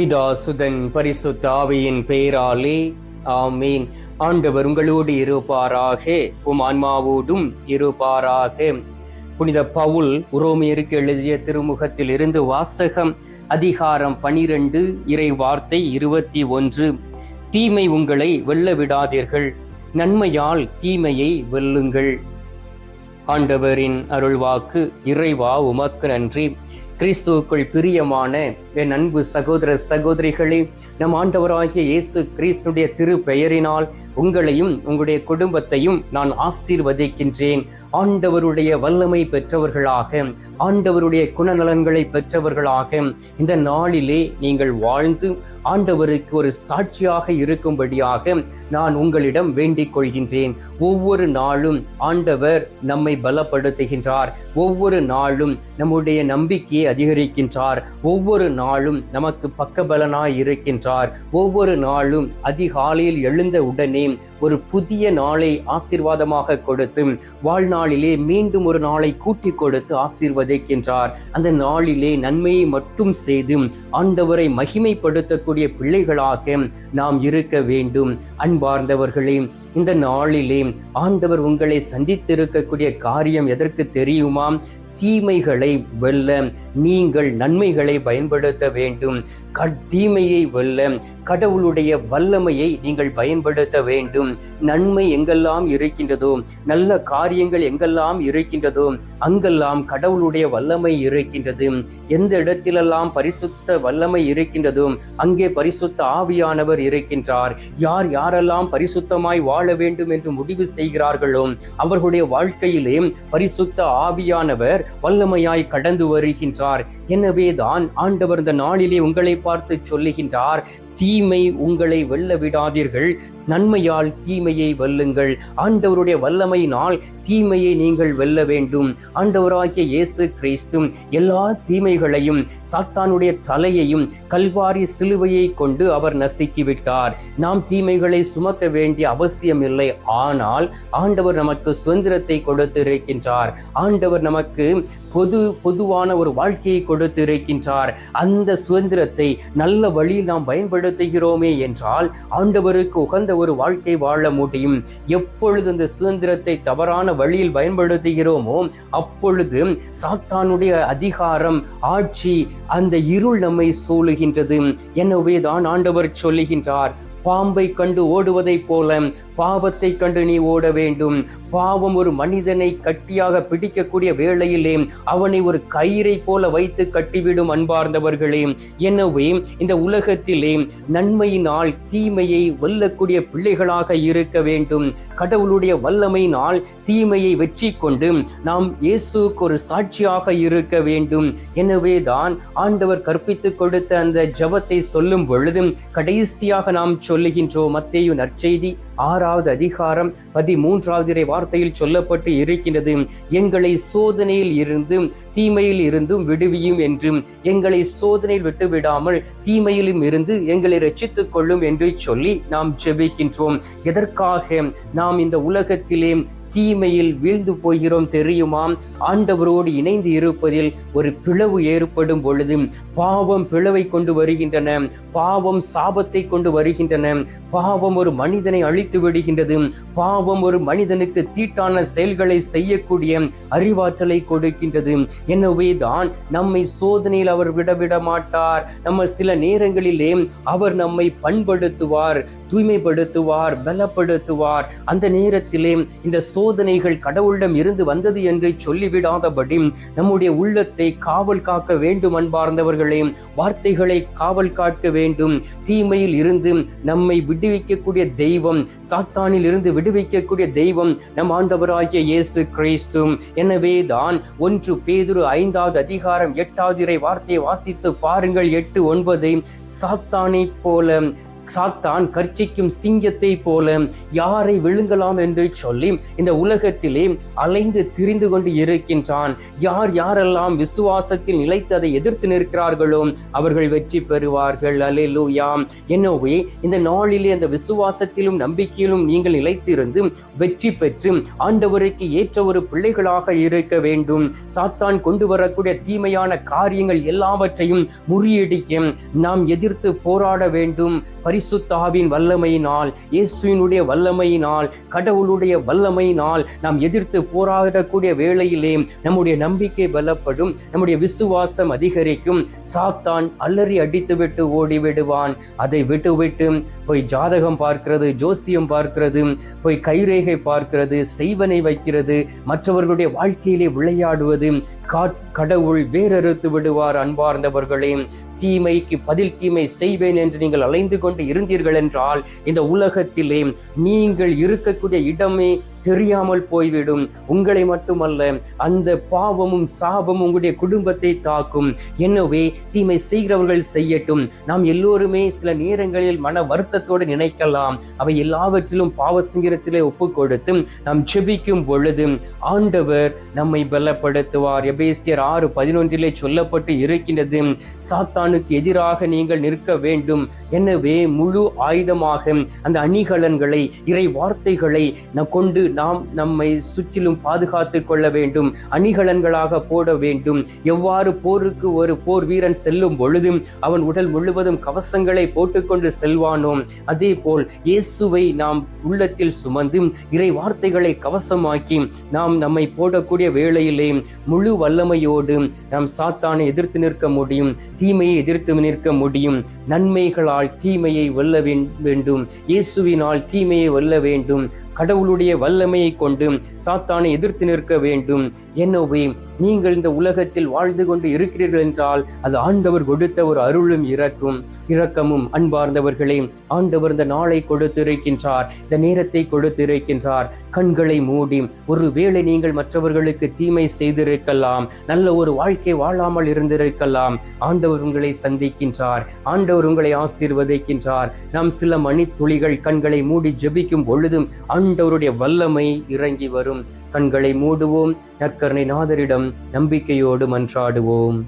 பிதா சுதன் பரிசுத்த ஆவியின் பெயராலே ஆமீன். ஆண்டவர் உங்களோடு இருப்பாராக உம் ஆன்மாவோடும் இருப்பாராக. புனித பவுல் உரோமியருக்கு எழுதிய திருமுகத்தில் இருந்து வாசகம் அதிகாரம் பனிரெண்டு இறை வார்த்தை இருபத்தி ஒன்று. தீமை உங்களை வெல்ல விடாதீர்கள் நன்மையால் தீமையை வெல்லுங்கள். ஆண்டவரின் அருள்வாக்கு இறைவா உமக்கு நன்றி. கிறிஸ்துவுக்குள் பிரியமான என் அன்பு சகோதர சகோதரிகளே நம் ஆண்டவராகிய இயேசு கிறிஸ்துடைய திரு பெயரினால் உங்களையும் உங்களுடைய குடும்பத்தையும் நான் ஆசீர்வதிக்கின்றேன். ஆண்டவருடைய வல்லமை பெற்றவர்களாக ஆண்டவருடைய குணநலன்களை பெற்றவர்களாக இந்த நாளிலே நீங்கள் வாழ்ந்து ஆண்டவருக்கு ஒரு சாட்சியாக இருக்கும்படியாக நான் உங்களிடம் வேண்டிக் கொள்கின்றேன். ஒவ்வொரு நாளும் ஆண்டவர் நம்மை பலப்படுத்துகின்றார். ஒவ்வொரு நாளும் நம்முடைய நம்பிக்கையை அதிகரிக்கின்றார். ஒவ்வொரு நாளும் நமக்கு பக்கபலனாய் இருக்கின்றார். ஒவ்வொரு நாளும் அதிகாலையில் எழுந்த உடனே ஒரு புதிய நாளை ஆசீர்வாதமாக கொடுத்து வாழ்நாளிலே மீண்டும் ஒரு நாளை கூட்டி கொடுத்து ஆசீர்வதிக்கின்றார். அந்த நாளிலே நன்மையை மட்டும் செய்து ஆண்டவரை மகிமைப்படுத்தக்கூடிய பிள்ளைகளாக நாம் இருக்க வேண்டும். அன்பார்ந்தவர்களே இந்த நாளிலே ஆண்டவர் உங்களை சந்தித்திருக்கக்கூடிய காரியம் எதற்கு தெரியுமா? தீமைகளை வெல்ல நீங்கள் நன்மைகளை பயன்படுத்த வேண்டும். தீமையை வெல்ல கடவுளுடைய வல்லமையை நீங்கள் பயன்படுத்த வேண்டும். நன்மை எங்கெல்லாம் இருக்கின்றதோ நல்ல காரியங்கள் எங்கெல்லாம் இருக்கின்றதோ அங்கெல்லாம் கடவுளுடைய வல்லமை இருக்கின்றது. எந்த இடத்திலெல்லாம் பரிசுத்த வல்லமை இருக்கின்றதோ அங்கே பரிசுத்த ஆவியானவர் இருக்கின்றார். யார் யாரெல்லாம் பரிசுத்தமாய் வாழ வேண்டும் என்று முடிவு செய்கிறார்களோ அவர்களுடைய வாழ்க்கையிலே பரிசுத்த ஆவியானவர் வல்லமையாய் கடந்து வருகின்றார். எனவே தான் ஆண்டவர் இந்த நாளிலே உங்களை பார்த்து சொல்லுகின்றார். தீமை உங்களை வெல்ல விடாதீர்கள். நன்மையால் தீமையை வெல்லுங்கள். ஆண்டவருடைய வல்லமையினால் தீமையை நீங்கள் வெல்ல வேண்டும். ஆண்டவராகிய இயேசு கிறிஸ்தும் எல்லா தீமைகளையும் சாத்தானுடைய தலையையும் கல்வாரி சிலுவையை கொண்டு அவர் நசுக்கிவிட்டார். நாம் தீமைகளை சுமக்க வேண்டிய அவசியம் இல்லை. ஆனால் ஆண்டவர் நமக்கு சுதந்திரத்தை கொடுத்து இருக்கின்றார் ஆண்டவர் நமக்கு பொது பொதுவான ஒரு வாழ்க்கையை கொடுத்து இருக்கின்றார் அந்த சுதந்திரத்தை நல்ல வழியில் நாம் பயன்படுத்த பயன்படுத்துகிறோமே என்றால் ஆண்டவருக்கு உகந்த ஒரு வாழ்க்கை வாழ முடியும். எப்பொழுது இந்த சுதந்திரத்தை தவறான வழியில் பயன்படுத்துகிறோமோ அப்பொழுது சாத்தானுடைய அதிகாரம் ஆட்சி அந்த இருள் நம்மை சூழுகின்றது. எனவே தான் ஆண்டவர் சொல்லுகின்றார் பாம்பை கண்டு ஓடுவதைப் போல பாவத்தை கண்டு நீ ஓட வேண்டும். பாவம் ஒரு மனிதனை கட்டியாக பிடிக்கக்கூடிய வேளையிலே அவனை ஒரு கயிறை போல வைத்து கட்டிவிடும் அன்பார்ந்தவர்களே. எனவே இந்த உலகத்திலே நன்மையினால் தீமையை வெல்லக்கூடிய பிள்ளைகளாக இருக்க வேண்டும். கடவுளுடைய வல்லமையினால் தீமையை வெற்றி கொண்டு நாம் இயேசுக்கு ஒரு சாட்சியாக இருக்க வேண்டும். எனவே தான் ஆண்டவர் கற்பித்துக் கொடுத்த அந்த ஜபத்தை சொல்லும் பொழுது கடைசியாக நாம் சொல்லுகின்றோம் மத்தேயு நற்செய்தி ஆறா ஆறாவது அதிகாரம் பதிமூன்றாவது இறை வார்த்தையில் சொல்லப்பட்டு இருக்கின்றது. எங்களை சோதனையில் இருந்தும் தீமையில் இருந்தும் விடுவியும் என்றும் எங்களை சோதனையில் விட்டுவிடாமல் தீமையிலும் இருந்து எங்களை ரட்சித்துக் கொள்ளும் என்று சொல்லி நாம் ஜெபிக்கின்றோம். எதற்காக? நாம் இந்த உலகத்திலே தீமையில் வீழ்ந்து போகிறோம் தெரியுமாம்? ஆண்டவரோடு இணைந்து இருப்பதில் ஒரு பிளவு ஏற்படும் பொழுது பாவம் பிளவை கொண்டு வருகின்றன. பாவம் சாபத்தை கொண்டு வருகின்றன. பாவம் ஒரு மனிதனை அழித்து விடுகின்றது. பாவம் ஒரு மனிதனுக்கு தீட்டான செயல்களை செய்யக்கூடிய அறிவாற்றலை கொடுக்கின்றது. எனவே தான் நம்மை சோதனையில் அவர் விடவிட மாட்டார். நம்ம சில நேரங்களிலே அவர் நம்மை பண்படுத்துவார் தூய்மைப்படுத்துவார் பலப்படுத்துவார். அந்த நேரத்திலே இந்த சோதனைகள் கடவுளிடம் இருந்து வந்தது என்று சொல்லிவிடாதபடி நம்முடைய உள்ளத்தை காவல் காக்க வேண்டும் அன்பார்ந்தவர்களே. வார்த்தைகளை காவல் காக்க வேண்டும். தீமையில் இருந்து நம்மை விடுவிக்கக்கூடிய தெய்வம் சாத்தானில் இருந்து விடுவிக்கக்கூடிய தெய்வம் நம் ஆண்டவராகிய இயேசு கிறிஸ்து. எனவே தான் ஒன்று பேதுரு ஐந்தாவது அதிகாரம் எட்டாவது இறை வார்த்தையை வாசித்து பாருங்கள். எட்டு ஒன்பதை சாத்தானை போல சாத்தான் கர்ச்சிக்கும் சிங்கத்தை போல யாரை விழுங்கலாம் என்று சொல்லி இந்த உலகத்திலே அலைந்து திரிந்து கொண்டு இருக்கின்றான். யார் யாரெல்லாம் விசுவாசத்தில் நிலைத்து அதை எதிர்த்து நிற்கிறார்களோ அவர்கள் வெற்றி பெறுவார்கள். அலேலூயாம் என்னவே இந்த நாளிலே அந்த விசுவாசத்திலும் நம்பிக்கையிலும் நீங்கள் நிலைத்திருந்து வெற்றி பெற்று ஆண்டவருக்கு ஏற்ற ஒரு பிள்ளைகளாக இருக்க வேண்டும். சாத்தான் கொண்டு வரக்கூடிய தீமையான காரியங்கள் எல்லாவற்றையும் முறியடிக்க நாம் எதிர்த்து போராட வேண்டும். பரிசுத்தாவின் வல்லமையினால் இயேசுவினுடைய வல்லமையினால் கடவுளுடைய வல்லமையினால் நாம் எதிர்த்து போராடக்கூடிய வேளையிலே நம்முடைய நம்பிக்கை பலப்படும் நம்முடைய விசுவாசம் அதிகரிக்கும். சாத்தான் அலறி அடித்துவிட்டு ஓடி விடுவான் அதை விட்டுவிட்டு போய் ஜாதகம் பார்க்கிறது ஜோசியம் பார்க்கிறது போய் கைரேகை பார்க்கிறது செய்வனை வைக்கிறது மற்றவர்களுடைய வாழ்க்கையிலே விளையாடுவது. கடவுள் வேறறுத்து விடுவார் அன்பார்ந்தவர்களே. தீமைக்கு பதில் தீமை செய்வேன் என்று நீங்கள் அலைந்து கொண்டு இருந்தீர்கள் என்றால் இந்த உலகத்திலே நீங்கள் இருக்கக்கூடிய இடமே தெரியாமல் போய்விடும். உங்களை மட்டுமல்ல அந்த பாவமும் சாபமும் உங்களுடைய குடும்பத்தை தாக்கும். எனவே தீமை செய்கிறவர்கள் செய்யட்டும். நாம் எல்லோருமே சில நேரங்களில் மன வருத்தத்தோடு நினைக்கலாம். அவை எல்லாவற்றிலும் பாவ சிங்கரத்திலே ஒப்பு கொடுத்து நாம் செபிக்கும் பொழுது ஆண்டவர் நம்மை பலப்படுத்துவார். எபேசியர் ஆறு பதினொன்றிலே சொல்லப்பட்டு இருக்கின்றது சாத்தானுக்கு எதிராக நீங்கள் நிற்க வேண்டும். எனவே முழு ஆயுதமாக அந்த அணிகலன்களை இறை வார்த்தைகளை கொண்டு நாம் நம்மை சுற்றிலும் பாதுகாத்து கொள்ள வேண்டும் அணிகலன்களாக போட வேண்டும். எவ்வாறு போருக்கு ஒரு போர் வீரன் செல்லும் பொழுதும் அவன் உடல் முழுவதும் கவசங்களை போட்டுக்கொண்டு செல்வானோம் அதே போல் இயேசுவை நாம் உள்ளத்தில் சுமந்து இறை வார்த்தைகளை கவசமாக்கி நாம் நம்மை போடக்கூடிய வேளையிலே முழு வல்லமையோடு நாம் சாத்தானை எதிர்த்து நிற்க முடியும் தீமையை எதிர்த்து நிற்க முடியும். நன்மைகளால் தீமையை வெல்ல வேண்டும். இயேசுவினால் தீமையை வெல்ல வேண்டும். கடவுளுடைய வல்லமையை கொண்டு சாத்தானை எதிர்த்து நிற்க வேண்டும். என்னவே நீங்கள் இந்த உலகத்தில் வாழ்ந்து கொண்டு இருக்கிறீர்கள் என்றால் அது ஆண்டவர் கொடுத்த ஒரு அருளும் இறக்கும் இரக்கமும் அன்பார்ந்தவர்களே ஆண்டவர் இந்த நாளை கொடுத்திருக்கின்றார் இந்த நேரத்தை கொடுத்திருக்கின்றார். கண்களை மூடி ஒருவேளை நீங்கள் மற்றவர்களுக்கு தீமை செய்திருக்கலாம் நல்ல ஒரு வாழ்க்கை வாழாமல் இருந்திருக்கலாம். ஆண்டவர் உங்களை சந்திக்கின்றார் ஆண்டவர் உங்களை ஆசீர்வதிக்கின்றார். நாம் சில மணித்துளிகள் கண்களை மூடி ஜெபிக்கும் பொழுதும் ஆண்டவருடைய வல்லமை இறங்கி வரும். கண்களை மூடுவோம் நற்கரணை நாதரிடம் நம்பிக்கையோடு மன்றாடுவோம்.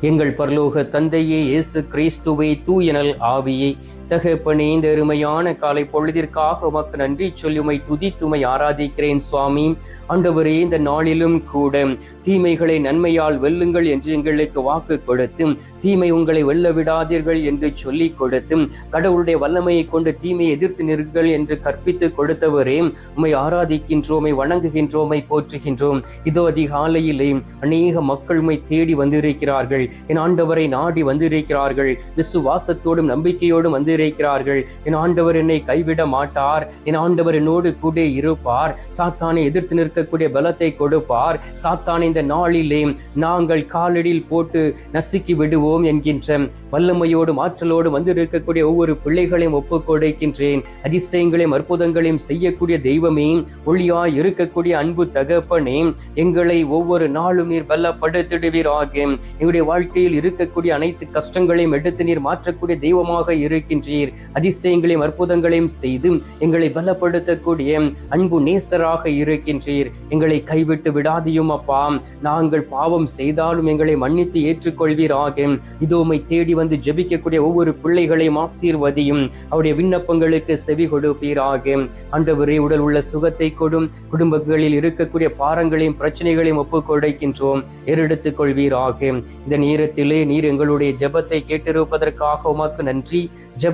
எங்கள் பரலோக தந்தையே இயேசு கிறிஸ்துவை தூயனல் ஆவியை தகப்பனே இந்த அருமையான காலை பொழுதிற்காக உமக்கு நன்றி சொல்லுமை துதித்துமை ஆராதிக்கிறேன் சுவாமி. ஆண்டவரே இந்த நாளிலும் கூட தீமைகளை நன்மையால் வெல்லுங்கள் என்று எங்களுக்கு வாக்கு கொடுத்தும் தீமை உங்களை வெல்ல விடாதீர்கள் என்று சொல்லி கொடுத்தும் கடவுளுடைய வல்லமையை கொண்டு தீமையை எதிர்த்து நிற்கள் என்று கற்பித்து கொடுத்தவரே உமை ஆராதிக்கின்றோமை வணங்குகின்றோமை போற்றுகின்றோம். இதோ அதிகாலையிலே அநேக மக்கள் உமை தேடி வந்திருக்கிறார்கள். என் ஆண்டவரை நாடி வந்திருக்கிறார்கள். விசுவாசத்தோடும் நம்பிக்கையோடும் வந்து இருக்கிறார்கள் என் ஆண்டவர் என்னை கைவிட மாட்டார். என் ஆண்டவர் என்னோடு கூட இருப்பார். சாத்தானை எதிர்த்து நிற்கக்கூடிய பலத்தை கொடுப்பார். சாத்தானை இந்த நாளிலே நாங்கள் காலடியில் போட்டு நசுக்கி விடுவோம் என்கின்ற வல்லமையோடும் ஆற்றலோடும் வந்து இருக்கக்கூடிய ஒவ்வொரு பிள்ளைகளையும் ஒப்பு கொடுக்கின்றேன். அதிசயங்களையும் அற்புதங்களையும் செய்யக்கூடிய தெய்வமே ஒளியாய் இருக்கக்கூடிய அன்பு தகப்பனே எங்களை ஒவ்வொரு நாளும் நீர் பலப்படுத்திடுவீராக. எங்களுடைய வாழ்க்கையில் இருக்கக்கூடிய அனைத்து கஷ்டங்களையும் எடுத்து நீர் மாற்றக்கூடிய தெய்வமாக இருக்கின்ற இருக்கின்றீர் அதிசயங்களையும் அற்புதங்களையும் செய்து எங்களை பலப்படுத்தக்கூடிய அன்பு நேசராக இருக்கின்றீர். எங்களை கைவிட்டு விடாதியும் அப்பா. நாங்கள் பாவம் செய்தாலும் எங்களை மன்னித்து ஏற்றுக்கொள்வீராக. இதோமை தேடி வந்து ஜெபிக்கக்கூடிய ஒவ்வொரு பிள்ளைகளையும் ஆசீர்வதியும். அவருடைய விண்ணப்பங்களுக்கு செவி கொடுப்பீராக. அண்டவரே உடல் உள்ள சுகத்தை கொடும். குடும்பங்களில் இருக்கக்கூடிய பாரங்களையும் பிரச்சனைகளையும் ஒப்புக் கொடுக்கின்றோம் ஏறெடுத்துக் கொள்வீராக. இந்த நேரத்திலே நீர் எங்களுடைய ஜெபத்தை கேட்டிருப்பதற்காக உமக்கு நன்றி. ஜெப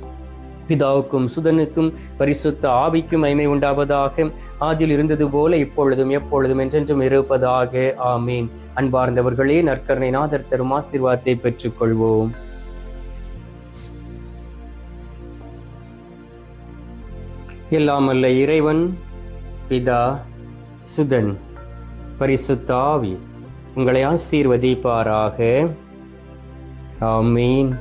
பிதாவுக்கும் சுதனுக்கும் பரிசுத்த ஆவிக்கும் மகிமை உண்டாவதாக. ஆதில் இருந்தது போல இப்பொழுதும் எப்பொழுதும் என்றென்றும் இருப்பதாக. ஆமீன். அன்பார்ந்தவர்களே நற்கருணை நாதர் தரும் ஆசீர்வாதத்தை பெற்றுக்கொள்வோம். எல்லாம் அல்ல இறைவன் பிதா சுதன் பரிசுத்த ஆவி உங்களை ஆசீர்வதிப்பாராக. ஆமீன்.